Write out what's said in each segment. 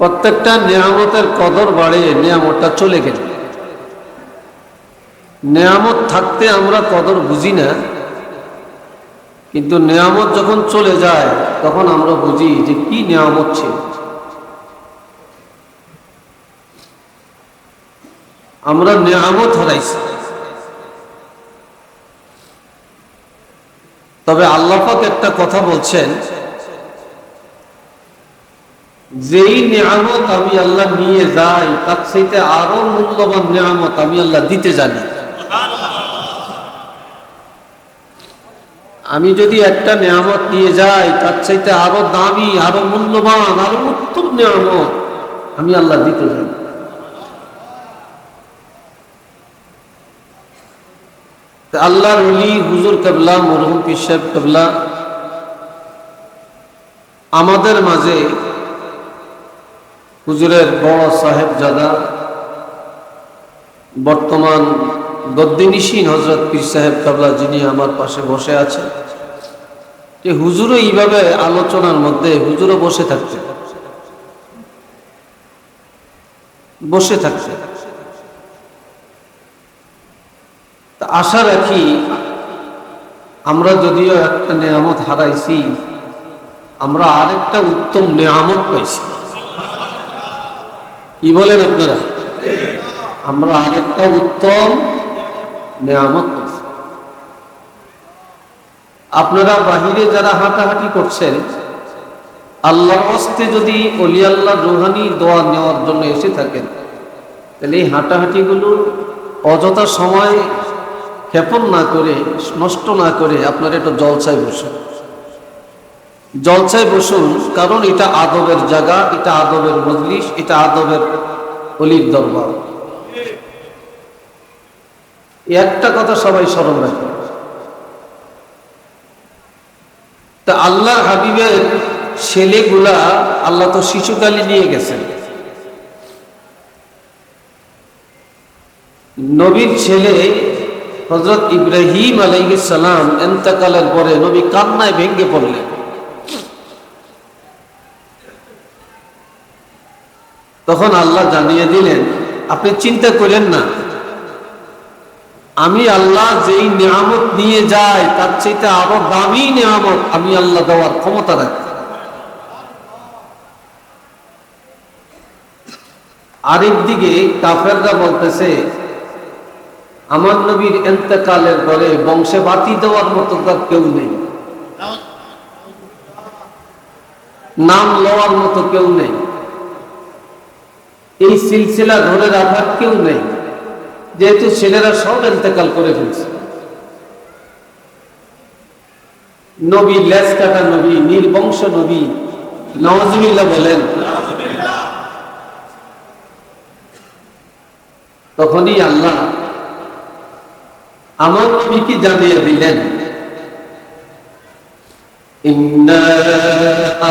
প্রত্যেকটা নিয়ামতের কদর বাড়ে নিয়ামতটা চলে গেল। নিয়ামত থাকতে আমরা কদর বুঝি না, কিন্তু নিয়ামত যখন চলে যায়, তখন আমরা বুঝি যে কি নিয়ামত ছিল। আমরা নিয়ামত হারাইছি। তবে আল্লাপাক একটা কথা বলছেন যেই নিয়ামত আমি আল্লাহ নিয়ে যাই, তার সাথে আরও মূল্যবান নিয়ামত আমি আল্লাহ দিতে জানি। আমি যদি একটা নিয়ামত নিয়ে যাই, তার চাইতে আরও দামি, আরও মূল্যবান, আরও উত্তম নিয়ামত আমি আল্লাহ দিতে জানি। আল্লাহর অলি হুজুর কেবলা, মরহুম পিসাব কেবলা, আমাদের মাঝে হুজুরের বড় সাহেব জাদা বর্তমান গদ্দিনিসীন হজরত পীর সাহেব কাবলা যিনি আমার পাশে বসে আছেন, যে হুজুরও এইভাবে আলোচনার মধ্যে হুজুরও বসে থাকছে বসে থাকছে তা আশা রাখি আমরা যদিও একটা নিয়ামত হারাইছি, আমরা আরেকটা উত্তম নিয়ামত পাইছি। কি বলেন আপনারা? আমরা আরেকটা উত্তম নিয়ামত আপনারা বাহিরে যারা হাঁটাহাঁটি করছেন, আল্লাহর হস্তে যদি অলি আল্লাহ রোহানি দোয়া নেওয়ার জন্য এসে থাকেন, তাহলে এই হাঁটাহাঁটিগুলো অযথা সময় ক্ষেপণ না করে, নষ্ট না করে আপনারা একটু জলসায় বসুন। জলসায় বসুন, কারণ এটা আদবের জায়গা, এটা আদবের মজলিস, এটা আদবের অলির দরবার। একটা কথা সবাই স্মরণ রাখে। তা আল্লাহ হাবিবের ছেলেগুলা, আল্লাহ তো শিশুকালে নিয়ে গেছেন। নবীর ছেলে হজরত ইব্রাহিম সালাম এন্তকালের পরে নবী কান্নায় ভেঙ্গে পড়লেন। তখন আল্লাহ জানিয়ে দিলেন, আপনি চিন্তা করেন না। আমি আল্লাহ যেই নিয়ামত নিয়ে যাই, তার চাইতে আরও দামি নিয়ামত আমি আল্লাহ দেওয়ার ক্ষমতা রাখি। আরেক দিকে কাফেররা বলতেছে, আমার নবীর এতেকালের পরে বংশে বাতি দেওয়ার মতো তার কেউ নেই। নাম লওয়ার মতো কেউ নেই। এই সিলসিলা ধরে রাখার কেউ নেই, যেহেতু ছেলেরা সব এতেকাল করে ফেলছে। নবী লেস কাটা নবী নির্বংশ নবী নওয়াজুল্লাহ বলেন, তখনই আল্লাহ আমার নবী কি জানিয়ে দিলেন, ইন্না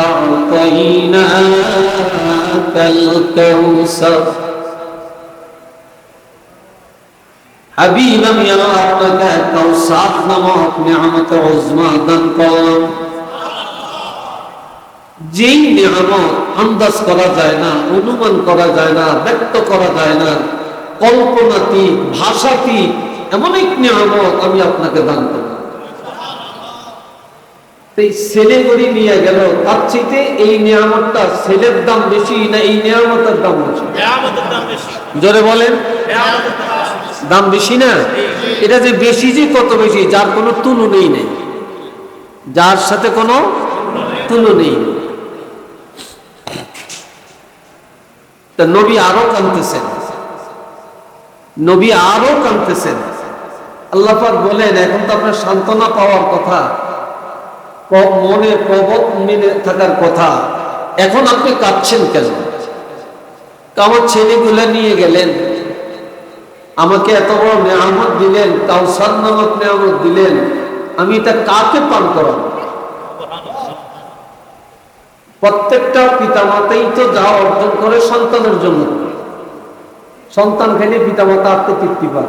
আ'তাইনা হাবিব, আমি আমার আপনাকে কাউসার নামক নিয়ামত উজমা দান করলাম। যেই নিয়ামত আন্দাজ করা যায় না, অনুমান করা যায় না, ব্যক্ত করা যায় না, কল্পনাতীত, ভাষাতীত, এমন এক নিয়ামত আমি আপনাকে দান করলাম। এই ছেলে নিয়ে গেল। তার চাইতে এই নিয়ামতটা ছেলের দাম বেশি না এই নিয়ামতের দাম বেশি? জোরে বলেন। দাম বেশি। না? এটা যে বেশি যে কত বেশি যার কোনো তুলনেই নেই। যার সাথে কোনো তুলনেই নেই। তা নবী আরও কানতেছেন। নবী আরও কানতেছেন। আল্লাহাক বলেন এখন তো আপনার সান্ত্বনা পাওয়ার কথা। মনে প্রবত মিলে থাকার কথা। এখন আপনি কাঁদছেন কেন? আমার ছেলেগুলা নিয়ে গেলেন। আমাকে এত বড় নেয়ামত দিলেন, কাউসার নামক নেয়ামত দিলেন। আমি এটা কাকে পান করাব? প্রত্যেকটা পিতামাতাই তো যা অর্জন করে সন্তানের জন্য। সন্তান খেলে পিতামাতা আত্মতৃপ্তি পায়।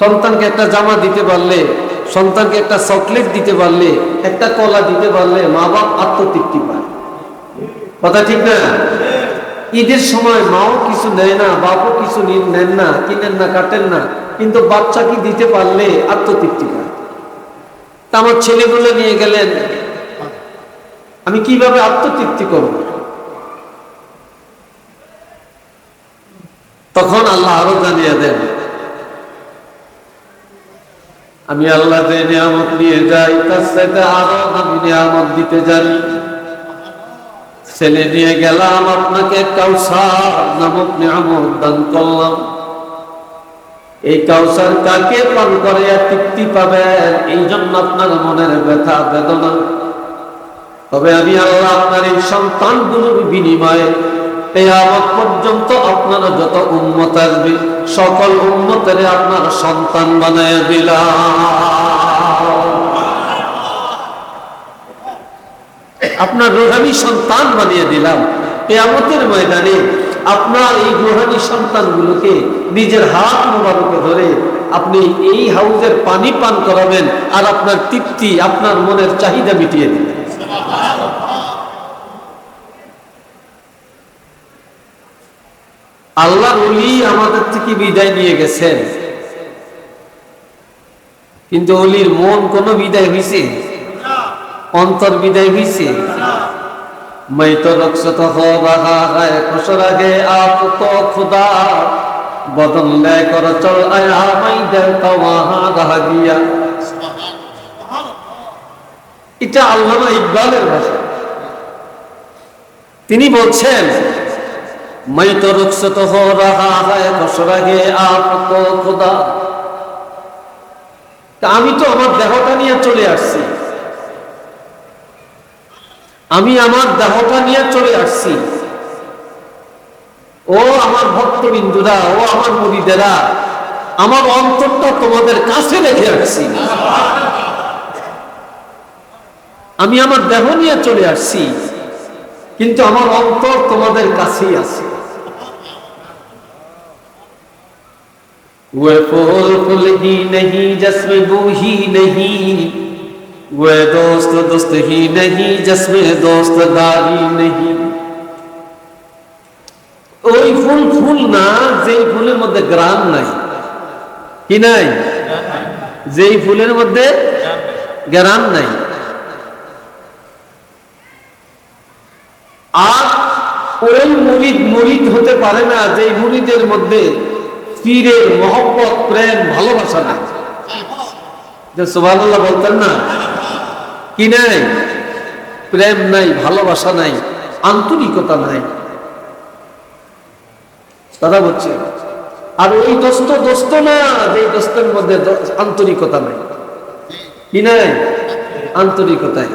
সন্তানকে একটা জামা দিতে পারলে সন্তানকে একটা চকলেট দিতে পারলে, একটা কলা দিতে পারলে মা বাপ আত্মতৃপ্তি পায়। কথা ঠিক না? ঈদের সময় মাও কিছু নেয় না, বাপও কিছু নেন না, কিনেন না, কাটেন না, কিন্তু বাচ্চা কি দিতে পারলে আত্মতৃপ্তি পায়। তা আমার ছেলেগুলো নিয়ে গেলেন, আমি কীভাবে আত্মতৃপ্তি করব? তখন আল্লাহ আরও জানিয়ে দেন আমি আল্লাহ যে নিয়ামত নিয়ে যাই, তার সাথে আরও আমি নিয়ামত দিতে জানি। ছেলে নিয়ে গেলাম আপনাকে কাউসার নামক নিয়ামত দান করলাম। এই কাউসার কাকে পান করে, তৃপ্তি পাবেন এই জন্য আপনার মনের ব্যথা, বেদনা। তবে আমি আল্লাহ আপনার এই সন্তানগুলোর বিনিময়ে এই আমার পর্যন্ত আপনার যত উন্মত আসবে, সকল উন্মতের আপনার সন্তান বানায় দিলাম। আপনার রোহানি সন্তান বানিয়ে দিলাম। কেয়ামতের ময়দানে আপনার এই রোহানি সন্তানগুলোকে নিজের হাত মোবারকে ধরে আপনি এই হাউজের পানি পান করাবেন আর আপনার তৃপ্তি, আপনার মনের চাহিদা মিটিয়ে দিবেন। আল্লাহ অলি আমাদের থেকে বিদায় নিয়ে গেছেন কিন্তু অলির মন কোনো বিদায় হয়েছে অন্তর বিদায় হয়েছে मैं तो रक्षत हो रहा है खुश रहे आपको खुदा बदल लेकर चल आया मैं देखता वहां रह गया এটা আল্লামা ইকবালের ভাষা তিনি বলছেন मैं तो रुखसत हो रहा है खुश रहे आपको खुदा তা আমি তো আমার দেহটা নিয়ে চলে আসছি আমি আমার দেহটা নিয়ে চলে আসছি ও আমার ভক্তবিন্দুরা ও আমার মুড়িদেরা আমার অন্তরটা তোমাদের কাছে রেখে আসছি আমি আমার দেহ নিয়ে চলে আসছি কিন্তু আমার অন্তর তোমাদের কাছেই আছে وہ پھول پھول ہی نہیں جس میں بو ہی نہیں وہ دوست دوست ہی نہیں جس میں دوست داری نہیں ওই ফুল ফুল না যেই ফুলের মধ্যে গ্রাম নাই কি নাই যেই ফুলের মধ্যে গ্রাম নাই আর ওই মুরিদ মুরিদ হতে পারে না যেই মুরিদের মধ্যে পীরের মহব্বত, প্রেম, ভালোবাসা নাই। যে বলতেন না, কি নাই? প্রেম নাই, ভালোবাসা নাই, আন্তরিকতা নাই। কথা বলছে, আর ওই দোস্ত দোস্ত না, যে দোস্তের মধ্যে আন্তরিকতা নাই। কি নাই? আন্তরিকতাই।